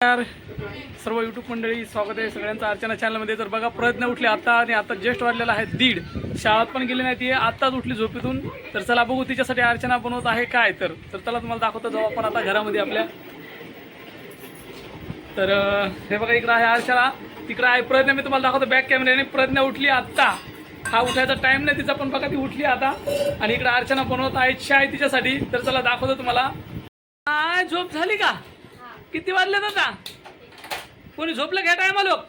नमस्कार. सर्व यूट्यूब मंडळी स्वागत आहे सगळ्यांचं अर्चना चॅनलमध्ये तर बघा प्रयत्न उठले आता आणि आता जस्ट वाढलेला आहे दीड. शाळेत पण गेली नाही ती आत्ताच उठली झोपेतून. तर चला बघू तिच्यासाठी अर्चना बनवत आहे काय तर. तर चला तुम्हाला दाखवतो जाऊ आपण आता घरामध्ये आपल्या. तर हे बघा इकडं आहे अर्चना. तिकडं आहे प्रयत्न मी तुम्हाला दाखवतो बॅक कॅमेऱ्याने प्रयत्न उठली आत्ता. हा उठायचा टाइम नाही तिचा पण बघा ती उठली आता. आणि इकडं अर्चना बनवत आहे चाय तिच्यासाठी. तर चला दाखवतो तुम्हाला. काय झोप झाली का? किती वाजले आता? कोणी झोपलं घ्या टायमा लोक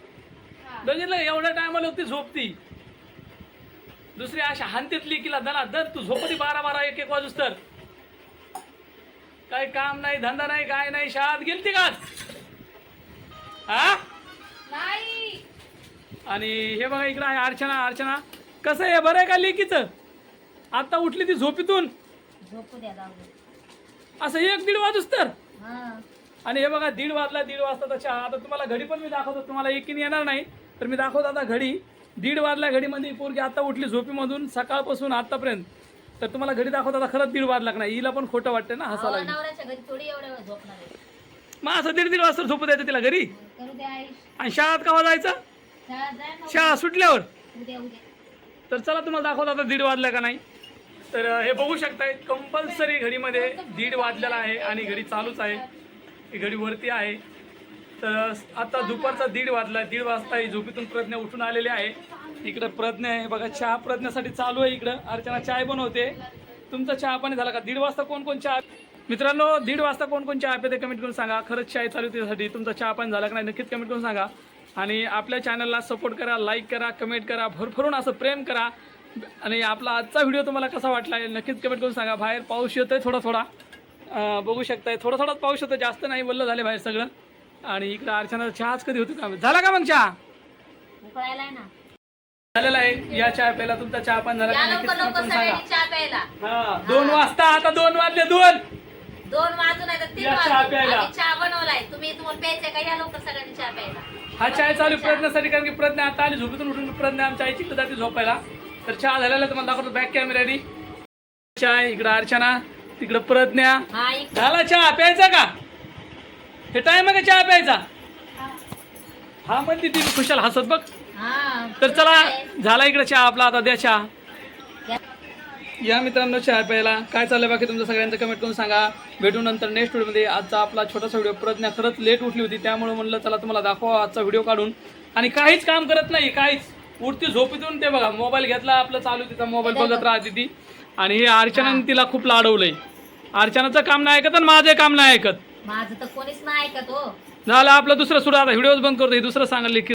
बघितलं? एवढ्या टायमा लोक ती झोपती. दुसरी अशा हानतीतली किला दना दर तू झोपती बारा बारा एक एक वाजूस तर. काही काम नाही धंदा नाही काय नाही शाळेत गेलती का? हा नाही. आणि हे बघा इकडं आहे अर्चना अर्चना. कसं आहे बरं आहे का लेकीचं? आता उठली ती झोपीतून? असं एक दीड वाजूस तर? हा. आणि हे बघा दीड वाजला दीड वाजता चहा आता तुम्हाला घडी पण मी दाखवतो तुम्हाला एकीने येणार नाही. तर मी दाखवतो आता घडी. दीड वाजला घडीमध्ये पोरगी आता उठली झोपीमधून सकाळपासून आतापर्यंत तर तुम्हाला घडी दाखवतो आता खरंच दीड वाजला का नाही. हिला पण खोटं वाटतं ना हसायला. मग असं दीड दीड वाजता झोपू द्यायचं तिला घरी? आणि शाळेत केव्हा जायचं? शाळा सुटल्यावर? तर चला तुम्हाला दाखवतो आता दीड वाजला का नाही. तर हे बघू शकताय कंपल्सरी घडीमध्ये दीड वाजलेला आहे आणि घडी चालूच आहे. ही घडी वरती आहे. तर आता दुपारचा दीड वाजला दीड वाजता ही झोपेतून प्रज्ञा उठून आलेली आहे. इकडं प्रज्ञा आहे बघा चहा प्रज्ञासाठी चालू आहे इकडं. अर्चना चाय बनवते. तुमचा चहा पाणी झाला का? दीड वाजता कोण कोण चहा मित्रांनो दीड वाजता कोण कोण चहा पिते कमेंट करून सांगा. खरंच चाय चालू त्यासाठी. तुमचा चहा पाणी झाला का नाही नक्कीच कमेंट करून सांगा. आणि आपल्या चॅनलला सपोर्ट करा लाईक करा कमेंट करा भरभरून असं प्रेम करा. आणि आपला आजचा व्हिडिओ तुम्हाला कसा वाटला आहे नक्कीच कमेंट करून सांगा. बाहेर पाऊस येतोय थोडा थोडा. बघू शकताय. थोडा थोडाच पाऊस येतो जास्त नाही बोललं झाले बाहेर सगळं. आणि इकडं अर्चना चहाच कधी होतो का झाला का मग चहा? झालेला आहे. या चहा प्यायला तुमचा चहा पण झाला. चहा हा दोन वाजता आता दोन वाजले दोन. दोन वाजून चहा प्यायला. चहा बनवलाय. तुम्ही तुम्हाला प्यायचंय का? या लवकर सगळ्यांनी चहा प्यायला. हा चाय चालू प्रज्ञासाठी कारण की प्रज्ञा आता आली झोपेतून उठून. प्रज्ञा आमच्या आईची जाते झोपायला. तर चहा झालेला तुम्हाला दाखवतो बॅक कॅमेऱ्यानी चाय इकडं अर्चना. तिकडं प्रज्ञा हा एक झाला चहा प्यायचा का? हे टाइम आहे का चहा प्यायचा? हा. म्हणते ती खुशाल हसत बघ. हा तर चला झाला इकडे चहा आपला आता द्या चहा. या. मित्रांनो चहा प्यायला. काय चाललंय बाकी तुमचं सगळ्यांचं कमेंट करून सांगा. भेटू नंतर नेक्स्ट व्हिडिओमध्ये आजचा आपला छोटासा व्हिडिओ प्रज्ञा खरंच लेट उठली होती त्यामुळे म्हणलं चला तुम्हाला दाखवा आजचा व्हिडिओ काढून. आणि काहीच काम करत नाही काहीच. उठती झोपेतून ते बघा मोबाईल घेतला आपलं चालू तिचा मोबाईल बघत राहते ती. आणि हे अर्चनाने तिला खूप लाडवलंय. अर्चनाचं काम नाही ऐकत आणि माझं काम नाही ऐकत. माझं तर कोणीच नाही ऐकत हो. झालं आपलं दुसरं सुद्धा आता व्हिडिओज बंद करतो हे दुसरं सांगायला की